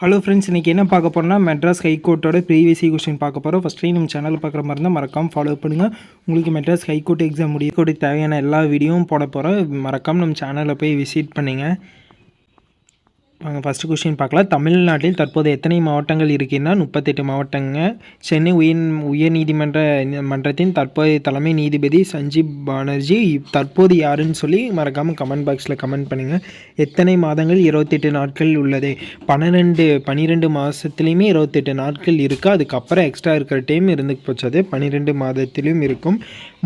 Hello friends இன்றைக்கி என்ன பார்க்க போகிறோம்னா மெட்ராஸ் ஹைகோர்ட்டோட ப்ரீவியஸ் கொஸ்டின் பார்க்க போகிறோம் ஃபஸ்ட் டைம் நம்ம சேனல் பார்க்குற மாதிரி இருந்தால் மறக்காம ஃபாலோ பண்ணுங்கள் உங்களுக்கு மெட்ராஸ் ஹைகோர்ட் எக்ஸாம் முடிய தேவையான எல்லா வீடியோவும் போட போகிறோம் மறக்காமல் நம்ம சேனலில் போய் விசிட் பண்ணுங்கள் ஃபஸ்ட்டு கொஸ்டின் பார்க்கலாம் தமிழ்நாட்டில் தற்போது எத்தனை மாவட்டங்கள் இருக்குன்னா முப்பத்தெட்டு மாவட்டங்க. சென்னை உயர் உயர்நீதிமன்ற மன்றத்தின் தற்போதைய தலைமை நீதிபதி சஞ்சீப் பானர்ஜி தற்போது யாருன்னு சொல்லி மறக்காமல் கமெண்ட் பாக்ஸில் கமெண்ட் பண்ணுங்கள் எத்தனை மாதங்கள்? இருபத்தெட்டு நாட்கள் உள்ளது. பன்னிரெண்டு பன்னிரெண்டு மாதத்துலேயுமே இருபத்தெட்டு நாட்கள் இருக்குது அதுக்கப்புறம் எக்ஸ்ட்ரா இருக்கிற டைம் இருந்து போச்சது. பன்னிரெண்டு மாதத்திலும் இருக்கும்.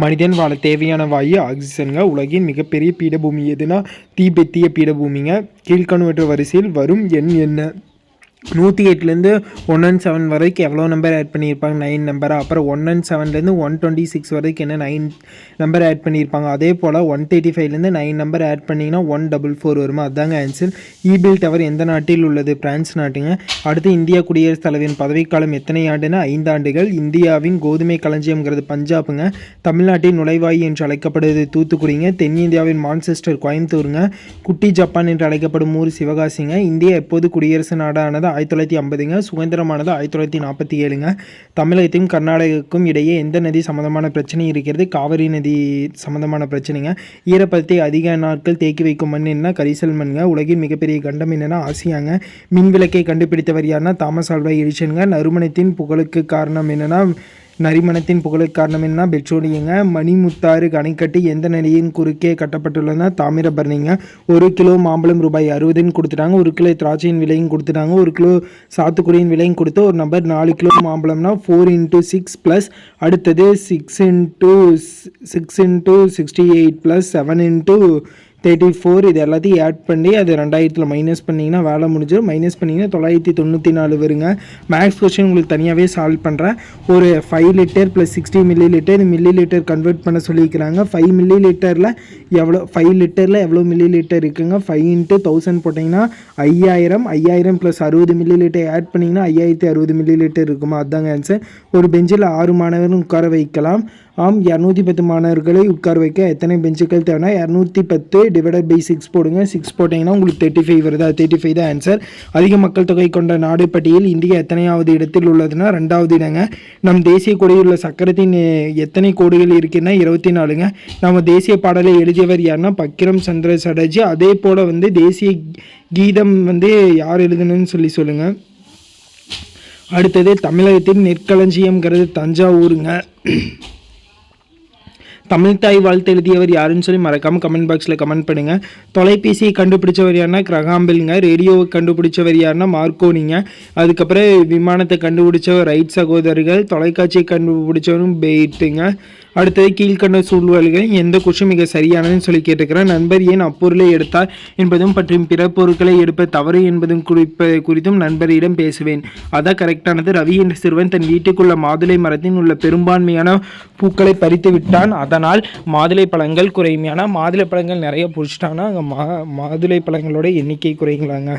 மனிதன் வாழ தேவையான வாயு ஆக்சிஜனுங்க உலகின் மிகப்பெரிய பீடபூமி எதுனா தீபெத்திய பீடபூமிங்க. கீழ்கணுவற்ற வரிசையில் வரும் எண் என்ன? நூற்றி எட்டுலேருந்து ஒன் அண்ட் செவன் வரைக்கும் எவ்வளோ நம்பர் ஆட் பண்ணியிருப்பாங்க? நைன் நம்பரா அப்புறம் ஒன் அண்ட் செவன்லேருந்து ஒன் டுவெண்ட்டி சிக்ஸ் வரைக்கும் என்ன நைன் நம்பர் ஆட் பண்ணியிருப்பாங்க? அதே போல் ஒன் தேர்ட்டி ஃபைவ்லேருந்து நைன் நம்பர் ஆட் பண்ணிங்கன்னா ஒன் டபுள் ஃபோர் வருமா? அதாங்க ஆன்சர் ஈபில் டவர் எந்த நாட்டில் உள்ளது? பிரான்ஸ் நாட்டுங்க. அடுத்து இந்தியா குடியரசுத் தலைவரின் பதவிக்காலம் எத்தனை ஆண்டுனா ஐந்து ஆண்டுகள். இந்தியாவின் கோதுமை களஞ்சியம்ங்கிறது பஞ்சாபுங்க. தமிழ்நாட்டின் நுழைவாயு என்று அழைக்கப்படுவது தூத்துக்குடிங்க. தென்னிந்தியாவின் மான்செஸ்டர் கோயம்புத்தூருங்க. குட்டி ஜப்பான் என்று அழைக்கப்படும் ஊர் சிவகாசிங்க. இந்தியா எப்போது குடியரசு நாடானது? ஆயிரத்தி தொள்ளாயிரத்தி ஐம்பதுங்க. சுதந்திரமானது ஆயிரத்தி தொள்ளாயிரத்தி நாற்பத்தி ஏழுங்க. தமிழகத்தையும் கர்நாடகக்கும் இடையே எந்த நதி சம்மந்தமான பிரச்சனை இருக்கிறது? காவிரி நதி சம்மந்தமான பிரச்சனைங்க. ஈரப்பதத்தை அதிக நாட்கள் தேக்கி வைக்கும் மண் என்ன? கரிசல் மண்ங்க உலகின் மிகப்பெரிய கண்டம் என்னென்னா ஆசியாங்க. மின் விளக்கை கண்டுபிடித்தவர் யாருன்னா? Thomas Alva எடிசனுங்க. நறுமணத்தின் புகழுக்கு காரணம் என்னென்னா நரிமணத்தின் புகழுக்கு காரணம் என்ன பெட்ரோலியங்க மணிமுத்தாறு அணைக்கட்டு எந்த நிலையின் குறுக்கே கட்டப்பட்டுள்ளதுன்னா தாமிரபரணிங்க. ஒரு கிலோ மாம்பழம் ரூபாய் அறுபதுன்னு கொடுத்துட்டாங்க. ஒரு கிலோ திராட்சையின் விலையும் கொடுத்துட்டாங்க. ஒரு கிலோ சாத்துக்குடியின் விலையும் கொடுத்து ஒரு நம்பர் நாலு கிலோ மாம்பழம்னா ஃபோர் இன்ட்டு சிக்ஸ் ப்ளஸ் அடுத்தது six into six into sixty eight plus seven into thirty four இது எல்லாத்தையும் ஆட் பண்ணி அது ரெண்டாயிரத்தில் மைனஸ் பண்ணிங்கன்னா வேலை முடிஞ்சிடும். மைனஸ் பண்ணிங்கன்னா தொள்ளாயிரத்தி தொண்ணூற்றி நாலு வருங்க. மேக்ஸ் கொஸ்டின் உங்களுக்கு தனியாகவே சால்வ் பண்ணுறேன் ஒரு five litre plus sixty millilitre millilitre convert பண்ண சொல்லியிருக்கிறாங்க. ஃபைவ் மில்லி லிட்டரில் எவ்வளோ ஃபைவ் லிட்டரில் எவ்வளோ மில்லி லிட்டர் இருக்குங்க? ஃபைவ் இன்ட்டு தௌசண்ட் போட்டிங்கன்னா ஐயாயிரம் ஐயாயிரம் ப்ளஸ் அறுபது மில்லி லிட்டர் ஆட் பண்ணிங்கன்னா ஐயாயிரத்தி அறுபது மில்லி லிட்டர் இருக்குமா? அதுதாங்க ஆன்சர் ஒரு பெஞ்சில் ஆறு மாணவர்கள் உட்கார வைக்கலாம். ஆம் இரநூத்தி பத்து மாணவர்களை உட்கார வைக்க எத்தனை பெஞ்சுக்கள் தேவைன்னா இரநூத்தி பத்து டிவைடட் பை சிக்ஸ் போடுங்க. சிக்ஸ் போட்டிங்கன்னா உங்களுக்கு தேர்ட்டி ஃபைவ் வருதா. தேர்ட்டி ஃபைவ் தான் ஆன்சர் அதிக மக்கள் தொகை கொண்ட நாடு பட்டியல் இந்தியா எத்தனையாவது இடத்தில் உள்ளதுன்னா ரெண்டாவது இடங்க. நம் தேசிய கொடியில் உள்ள சக்கரத்தின் எத்தனை கோடுகள் இருக்குன்னா இருபத்தி நாலுங்க நம்ம தேசிய பாடலை எழுதியவர் யாருன்னா பக்கிரம் சந்திர சடர்ஜி அதே போல் வந்து தேசிய கீதம் வந்து யார் எழுதுனதுன்னு சொல்லி சொல்லுங்கள் அடுத்தது தமிழகத்தின் நெற்களஞ்சியம்ங்கிறது தஞ்சாவூருங்க. தமிழ்தாய் வாழ்த்து எழுதியவர் யாருன்னு சொல்லி மறக்காமல் கமெண்ட் பாக்ஸில் கமெண்ட் பண்ணுங்கள் தொலைபேசியை கண்டுபிடிச்சவர் யாருன்னா கிரகாம்பிள்ங்க ரேடியோவை கண்டுபிடிச்சவர் யாருன்னா மார்க்கோனிங்க அதுக்கப்புறம் விமானத்தை கண்டுபிடிச்சவர் ரைட் சகோதரர்கள் தொலைக்காட்சியை கண்டுபிடிச்சவரும் பெய்ட்டுங்க. அடுத்தது கீழ்கண்ட சூழ்நிலைகள் எந்த கொஷின் மிக சரியானதுன்னு சொல்லி கேட்டுக்கிறேன் நண்பர் ஏன் அப்பொருளை எடுத்தார் என்பதும் பற்றியும் பிற பொருட்களை எடுப்ப தவறு என்பதும் குறிப்ப குறித்தும் நண்பரிடம் பேசுவேன். அதான் கரெக்டானது ரவி என்ற சிறுவன் தன் வீட்டுக்குள்ள மாதுளை மரத்தின் உள்ள பெரும்பான்மையான பூக்களை பறித்து விட்டான். அதனால் மாதுளை பழங்கள் குறையும். ஏன்னா மாதுளை பழங்கள் நிறைய பிடிச்சிட்டாங்கன்னா அங்கே மா மாதுளை பழங்களோட எண்ணிக்கை குறைங்களாங்க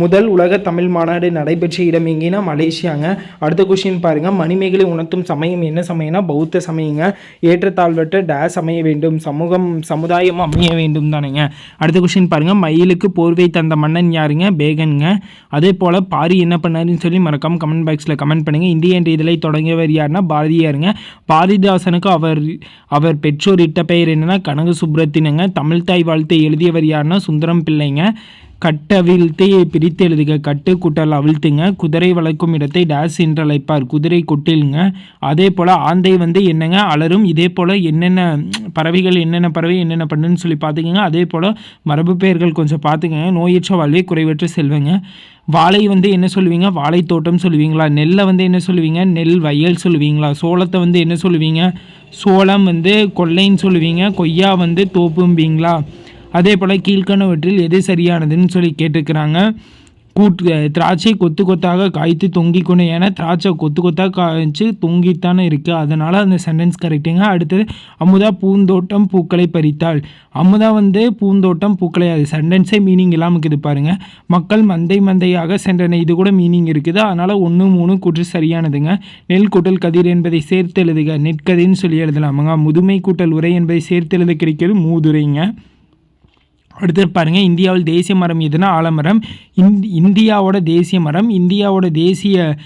முதல் உலக தமிழ் மாநாடு நடைபெற்ற இடம் எங்கேன்னா மலேசியாங்க. அடுத்த கொஷின் பாருங்க. மணிமேகலை உணர்த்தும் சமயம் என்ன சமயம்னா பௌத்த சமயங்க. ஏற்றத்தாழ்வற்ற டேஸ் அமைய வேண்டும். சமூகம் சமுதாயம் அமைய வேண்டும் தானேங்க. அடுத்த கொஷின் பாருங்கள் மயிலுக்கு போர்வை தந்த மன்னன் யாருங்க? பேகனுங்க. அதே போல் பாரி என்ன பண்ணாருன்னு சொல்லி மறக்காம கமெண்ட் பாக்ஸில் கமெண்ட் பண்ணுங்கள் இந்திய என்ற இதழை தொடங்கியவர் யாருன்னா பாரதியாருங்க. கண்ணதாசனுக்கு அவர் அவர் பெற்றோர் இட்ட பெயர் என்னென்னா கனக சுப்ரத்தினுங்க தமிழ் தாய் வாழ்த்தை எழுதியவர் யாருன்னா சுந்தரம் பிள்ளைங்க கட்டவிழ்த்தை பிரித்து எழுதுக கட்டு குட்டல் அவிழ்த்துங்க. குதிரை வளர்க்கும் இடத்தை டேஸ் என்று அழைப்பார் குதிரை கொட்டிலுங்க. அதே போல் ஆந்தை வந்து என்னங்க அலரும் இதே போல் என்னென்ன பறவைகள் என்னென்ன பறவை என்னென்ன பண்ணுன்னு சொல்லி பார்த்துக்கங்க. அதே போல் மரபு பெயர்கள் கொஞ்சம் பார்த்துக்கங்க. நோயற்ற வாழ்வே குறைவற்ற செல்வங்க. வாழை வந்து என்ன சொல்லுவீங்க? வாழை தோட்டம் சொல்லுவீங்களா? நெல்லை வந்து என்ன சொல்லுவீங்க? நெல் வயல் சொல்லுவீங்களா? சோளத்தை வந்து என்ன சொல்லுவீங்க? சோளம் வந்து கொல்லைன்னு சொல்லுவீங்க. கொய்யா வந்து தோப்பும்பீங்களா? அதே போல் கீழ்கணவற்றில் எது சரியானதுன்னு சொல்லி கேட்டுக்கிறாங்க கூட்டு திராட்சை கொத்து கொத்தாக காய்த்து தொங்கிக்கணும் ஏன்னா திராட்சை கொத்து கொத்தாக காய்ச்சி தொங்கித்தானே இருக்குது அதனால் அந்த சென்டென்ஸ் கரெக்டுங்க அடுத்தது அமுதா பூந்தோட்டம் பூக்களை பறித்தாள். அமுதா வந்து பூந்தோட்டம் பூக்களை அது சென்டென்ஸே மீனிங் இல்லாமல் இருக்குது பாருங்கள் மக்கள் மந்தை மந்தையாக சென்றன. இது கூட மீனிங் இருக்குது. அதனால் ஒன்று மூணு கூற்று சரியானதுங்க. நெல் கூட்டல் கதிர் என்பதை சேர்த்து எழுதுக. நெற்கதின்னு சொல்லி எழுதலாமுங்க. முதுமை கூட்டல் உரை என்பதை சேர்த்து எழுத கிடைக்கிறது மூதுரைங்க. அடுத்து பாருங்கள் இந்தியாவில் தேசிய மரம் எதுனா ஆலமரம்? இந் இந்தியாவோட தேசிய மரம் இந்தியாவோட தேசிய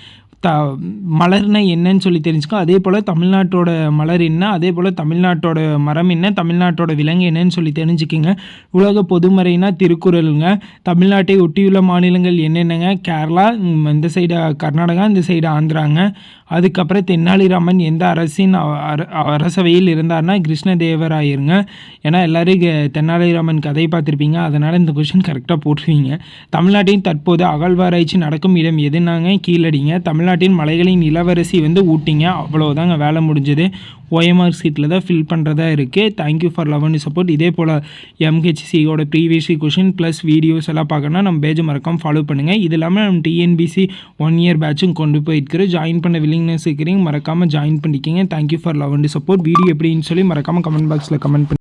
த மலர்னா என்னன்னு சொல்லி தெரிஞ்சுக்கோ. அதே போல் தமிழ்நாட்டோட மலர் என்ன அதே போல் தமிழ்நாட்டோட மரம் என்ன தமிழ்நாட்டோட விலங்கு என்னன்னு சொல்லி தெரிஞ்சுக்கிங்க. உலக பொதுமறைனா திருக்குறளுங்க. தமிழ்நாட்டை ஒட்டியுள்ள மாநிலங்கள் என்னென்னங்க? கேரளா இந்த சைடு கர்நாடகா இந்த சைடு ஆந்திராங்க. அதுக்கப்புறம் தென்னாலிராமன் எந்த அரசின் அ- அர- அரசவையில் இருந்தார்னா கிருஷ்ணதேவராயருங்க. ஏன்னா எல்லோரும் தென்னாலிராமன் கதை பார்த்துருப்பீங்க. அதனால் இந்த கொஷின் கரெக்டாக போட்டுருவீங்க. தமிழ்நாட்டின் தற்போது அகழ்வாராய்ச்சி நடக்கும் இடம் எதுனாங்க கீழடிங்க. தமிழ்நாட்டின் மலைகளின் இளவரசி வந்து ஊட்டிங்க. அவ்வளோதாங்க வேலை முடிஞ்சது. ஓஎம்ஆர் சீட்டில் தான் ஃபில் பண்ணுறதா இருக்குது thank you for love and support இதே போல் எம்ஹெச்சிசியோட ப்ரீவியஸ் கொஷின் ப்ளஸ் வீடியோஸ் எல்லாம் பார்க்கணும்னா நம்ம பேஜை மறக்காமல் ஃபாலோ பண்ணுங்கள் இது இல்லாமல் நம்ம டிஎன்பிசி ஒன் இயர் பேட்சும் கொண்டு போயிருக்கிறோம் ஜாயின் பண்ண வில்லிங்னஸ் இருக்கிறீங்க மறக்காமல் ஜாயின் பண்ணிக்கிங்க. Thank you for love and support video எப்படின்னு சொல்லி மறக்காமல் கமெண்ட் பாக்ஸில் கமெண்ட் பண்ணி